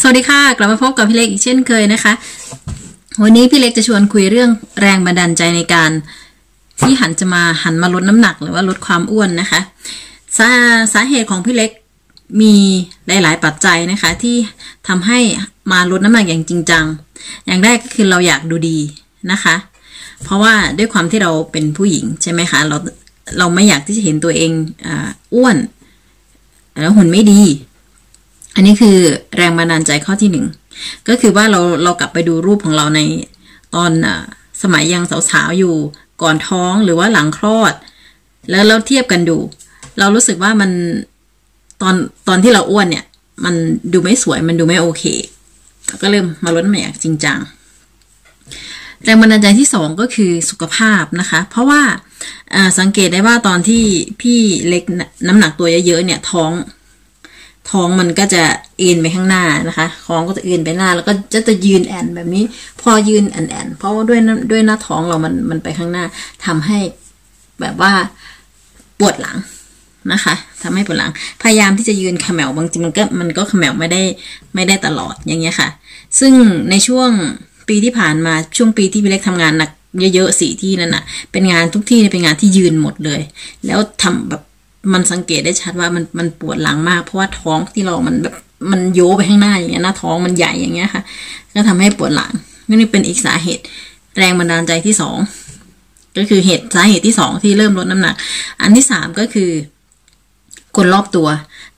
สวัสดีค่ะ กลับมาพบกับพี่เล็กอีกเช่นเคยนะคะ วันนี้พี่เล็กจะชวนคุยเรื่องแรงบันดาลใจในการที่หันจะมาหันมาลดน้ำหนักหรือว่าลดความอ้วนนะคะสาสาเหตุของพี่เล็กมีหลาย ๆ ปัจจัยนะคะ ที่ทำให้มาลดน้ำหนักอย่างจริงจัง อย่างแรกก็คือเราอยากดูดีนะคะ เพราะว่าด้วยความที่เราเป็นผู้หญิงใช่ไหมคะเราเราไม่อยากที่จะเห็นตัวเองออ้วนแล้วหุ่นไม่ดี อันนี้คือแรงบันดาลใจข้อที่หนึ่งก็คือว่าเราเรากลับไปดูรูปของเราในตอนอสมัยยังสาวๆอยู่ก่อนท้องหรือว่าหลังคลอด แล้วเราเทียบกันดู เรารู้สึกว่ามันตอนตอนที่เราอ้วนเนี่ย มันดูไม่สวยมันดูไม่โอเคก็เริ่มมาลดน้ำหนักจริงจังแรงบันดาลใจที่สองก็คือสุขภาพนะคะ เพราะว่าสังเกตได้ว่าตอนที่พี่เล็กน้ำหนักตัวเยอะๆเนี่ยท้อง ท้องมันก็จะเอ็นไปข้างหน้านะคะท้องก็จะเอ็นไปหน้า แล้วก็จะจะยืนแอนแบบนี้ พอยืนแอนแอนเพราะว่าด้วยด้วยหน้าท้องเรามันมันไปข้างหน้าทำให้แบบว่าปวดหลังนะคะทำให้ปวดหลัง พยายามที่จะยืนขมวบางทีมันก็มันก็ขมวไม่ได้ไม่ได้ตลอดอย่างเงี้ยค่ะ ซึ่งในช่วงปีที่ผ่านมาช่วงปีที่พี่เล็กทำงานหนักเยอะๆสี่ที่นั่นน่ะ เป็นงานทุกที่เป็นงานที่ยืนหมดเลย แล้วทำแบบ มันสังเกตได้ชัดว่ามันมันปวดหลังมาก เพราะว่าท้องที่เรามันแบบมันโยไปข้างหน้าอย่างเงี้ยหน้าท้องมันใหญ่อย่างเงี้ยค่ะ ก็ทำให้ปวดหลังนี่เป็นอีกสาเหตุแรงบันดาลใจที่สองก็คือเหตุสาเหตุที่สองที่เริ่มลดน้ำหนัก อันที่สามก็คือ คนรอบตัว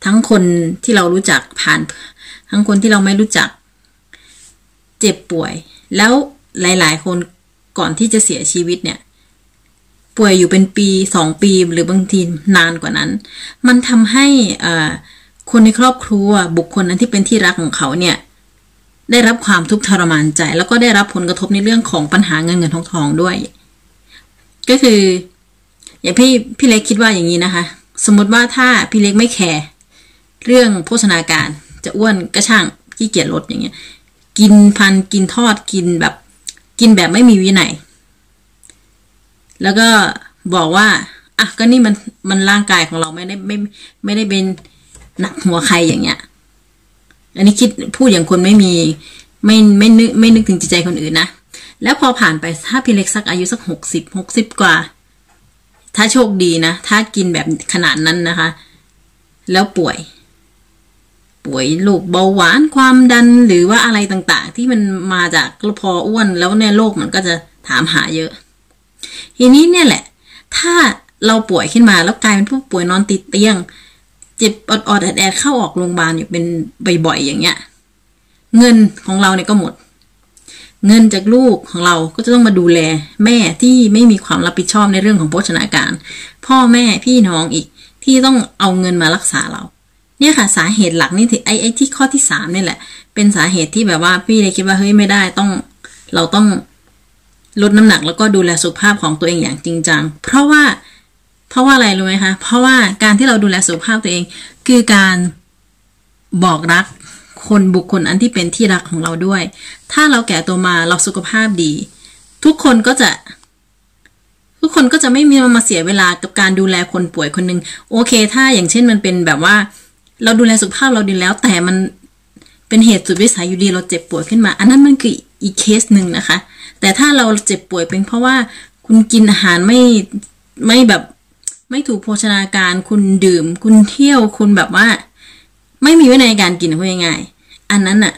ทั้งคนที่เรารู้จักผ่าน ทั้งคนที่เราไม่รู้จัก เจ็บป่วย แล้วหลาย ๆ คนก่อนที่จะเสียชีวิตเนี่ย ป่วยอยู่เป็นปีสองปีหรือบางทีนานกว่านั้น มันทำให้คนในครอบครัวบุคคลนั้นที่เป็นที่รักของเขาเนี่ยได้รับความทุกข์ทรมานใจ แล้วก็ได้รับผลกระทบในเรื่องของปัญหาเงินเงินทองทองด้วย ก็คือ อย่างพี่พี่เล็กคิดว่าอย่างนี้นะคะ สมมติว่าถ้าพี่เล็กไม่แคร์เรื่องโภชนาการจะอ้วนก็ช่างขี้เกียจลดอย่างเงี้ย กินพันกินทอดกินแบบ กินแบบไม่มีวินัย แล้วก็บอกว่าอะก็นี่มันมันร่างกายของเราไม่ได้ไม่ไม่ได้เป็นหนักหัวใครอย่างเงี้ย อันนี้คิดพูดอย่างคนไม่มีไม่ไม่นึกไม่นึกถึงจิตใจคนอื่นนะ แล้วพอผ่านไปถ้าพี่เล็กสักอายุสักหกสิบหกสิบกว่า ถ้าโชคดีนะ ถ้ากินแบบขนาดนั้นนะคะ แล้วป่วย ป่วยโรคเบาหวานความดันหรือว่าอะไรต่างๆ ที่มันมาจากพออ้วนแล้วเนี่ยโรคมันก็จะถามหาเยอะ ทีนี้เนี่ยแหละ ถ้าเราป่วยขึ้นมาแล้วกลายเป็นผู้ป่วยนอนติดเตียง เจ็บอดๆแอดๆเข้าออกโรงพยาบาลอยู่เป็นบ่อยๆอย่างเงี้ย เงินของเราเนี่ยก็หมด เงินจากลูกของเราก็จะต้องมาดูแล แม่ที่ไม่มีความรับผิดชอบในเรื่องของโภชนาการ พ่อแม่พี่น้องอีกที่ต้องเอาเงินมารักษาเรา เนี่ยค่ะสาเหตุหลักนี่ไอ้ไอ้ที่ข้อที่สามนี่แหละ เป็นสาเหตุที่แบบว่าพี่เลยคิดว่าเฮ้ยไม่ได้ต้อง เราต้อง ลดน้ำหนักแล้วก็ดูแลสุขภาพของตัวเองอย่างจริงจัง เพราะว่า เพราะว่าอะไรรู้ไหมคะ เพราะว่าการที่เราดูแลสุขภาพตัวเองคือการบอกรักคนบุคคลอันที่เป็นที่รักของเราด้วย ถ้าเราแก่ตัวมาเราสุขภาพดี ทุกคนก็จะ ทุกคนก็จะไม่มีมาเสียเวลากับการดูแลคนป่วยคนหนึ่งโอเค ถ้าอย่างเช่นมันเป็นแบบว่า เราดูแลสุขภาพเราดีแล้ว แต่มันเป็นเหตุสุดวิสัยอยู่ดีเราเจ็บป่วยขึ้นมา อันนั้นมันคือ อีกเคสหนึ่งนะคะ แต่ถ้าเราเจ็บป่วยเป็นเพราะว่าคุณกินอาหารไม่ไม่แบบไม่ถูกโภชนาการคุณดื่ม คุณเที่ยวคุณแบบว่า ไม่มีวินัยการกินพูดง่ายๆอันนั้นน่ะ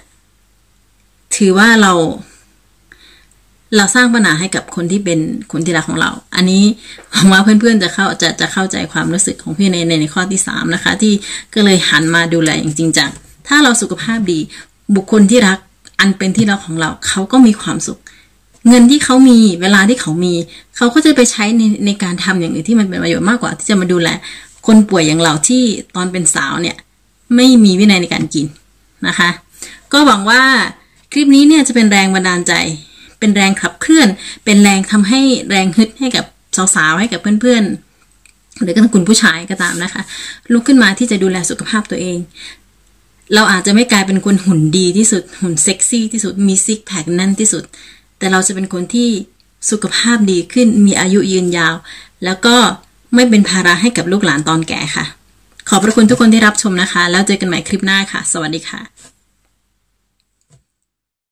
ถือว่าเรา เราสร้างปัญหาให้กับคนที่เป็นคนที่รักของเรา อันนี้หวังว่าเพื่อนๆจะเข้าจะจะเข้าใจความรู้สึกของพี่ในในในข้อที่สามนะคะ ที่ก็เลยหันมาดูแลอย่างจริงจังถ้าเราสุขภาพดีบุคคลที่รัก อันเป็นที่รักของเราเขาก็มีความสุข เงินที่เขามีเวลาที่เขามีเขาก็จะไปใช้ในในการทำอย่างอื่นที่มันเป็นประโยชน์มากกว่า ที่จะมาดูแลคนป่วยอย่างเราที่ตอนเป็นสาวเนี่ยไม่มีวินัยในการกินนะคะ ก็หวังว่าคลิปนี้เนี่ยจะเป็นแรงบันดาลใจ เป็นแรงขับเคลื่อน เป็นแรงทำให้แรงฮึดให้กับสาวๆให้กับเพื่อนๆหรือก็คุณผู้ชายก็ตามนะคะ ลุกขึ้นมาที่จะดูแลสุขภาพตัวเอง เราอาจจะไม่กลายเป็นคนหุ่นดีที่สุด หุ่นเซ็กซี่ที่สุด มีซิกแพคแน่นที่สุด แต่เราจะเป็นคนที่สุขภาพดีขึ้น มีอายุยืนยาว แล้วก็ไม่เป็นภาระให้กับลูกหลานตอนแก่ค่ะ ขอบพระคุณทุกคนที่รับชมนะคะ แล้วเจอกันใหม่คลิปหน้าค่ะ สวัสดีค่ะ